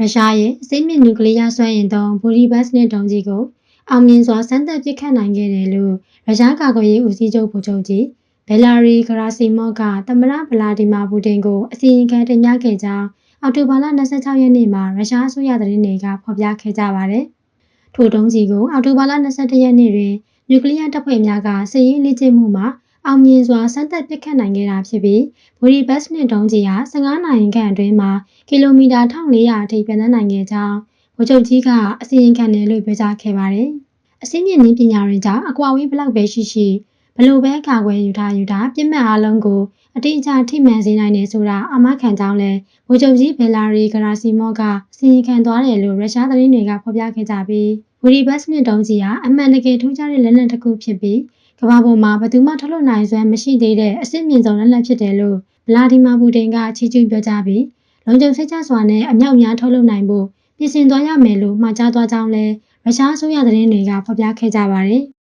ရုရှားရဲ့အစိမ့်မြင့်နျူကလ িয়ার စွမ်းအင်သုံးဘူရီဘတ်စနစ်တုံးကြီးကိုအောင်မြင်စွာစမ်းသပ်ပစ်ခတ်နိုင်ခဲ့တယ်လို့ရုရှားကာကွယ်ရေးဦးစီးချုပ်ဗိုလ်ချုပ်ကြီးဘယ်လာရီဂရာစီမော့ကသမ္မတဗလာဒီမာပူတင်ကိုအစီရင်ခံတင်ပြခဲ့ကြောင်းအောက်တိုဘာလ26ရက်နေ့မှာရုရှားအစိုးရသတင်းတွေကဖော်ပြခဲ့ကြပါတယ်။ထိုတုံးကြီးကိုအောက်တိုဘာလ22ရက်နေ့တွင်နျူကလ িয়ার တပ်ဖွဲ့များကစစ်ရေးလေ့ကျင့်မှုမှာ အောင်မြင်စွာစမ်းသပ်ပစ်ခတ်နိုင်ခဲ့တာဖြစ်ပြီးဘူရီဘတ်စနစ်တုံးကြီးဟာ15နိုင်ခန့်အတွင်းမှာကီလိုမီတာ1400အထိပြန်နိုင်ခဲ့ကြောင်းဗိုလ်ချုပ်ကြီးကအစီရင်ခံတယ်လို့ပြောကြားခဲ့ပါတယ်။အစင်းမြင့်နည်းပညာတွေကြောင့်အကွာဝေးဘလောက်ပဲရှိရှိဘလို့ပဲကာကွယ်ယူထားယူထားပြစ်မှတ်အားလုံးကိုအတိအကျထိမှန်စေနိုင်တယ်ဆိုတာအမခံကြောင်းလဲဗိုလ်ချုပ်ကြီးဘယ်လာရီဂရာစီမော့ကအစီရင်ခံသွားတယ်လို့ရုရှားသတင်းတွေကဖော်ပြခဲ့ကြပြီးဝီရီဘတ်စနစ်တုံးကြီးဟာအမှန်တကယ်ထူးခြားတဲ့လက်နက်တစ်ခုဖြစ်ပြီး ကမ္ဘာပေါ်မှာဘယ်သူမှထုတ်လုပ်နိုင်စွမ်းမရှိသေးတဲ့အစ်စ်မြင့်ဆုံးလက်နက်ဖြစ်တယ်လို့ဗလာဒီမာပူတင်ကချီးကျူးပြောကြားပြီးလုံခြုံစိတ်ချစွာနဲ့အမြောက်များထုတ်လုပ်နိုင်ဖို့ပြင်ဆင်သွားရမယ်လို့မှာကြားသွားကြောင်းလဲရုရှားအစိုးရသတင်းတွေကဖော်ပြခဲ့ကြပါတယ်။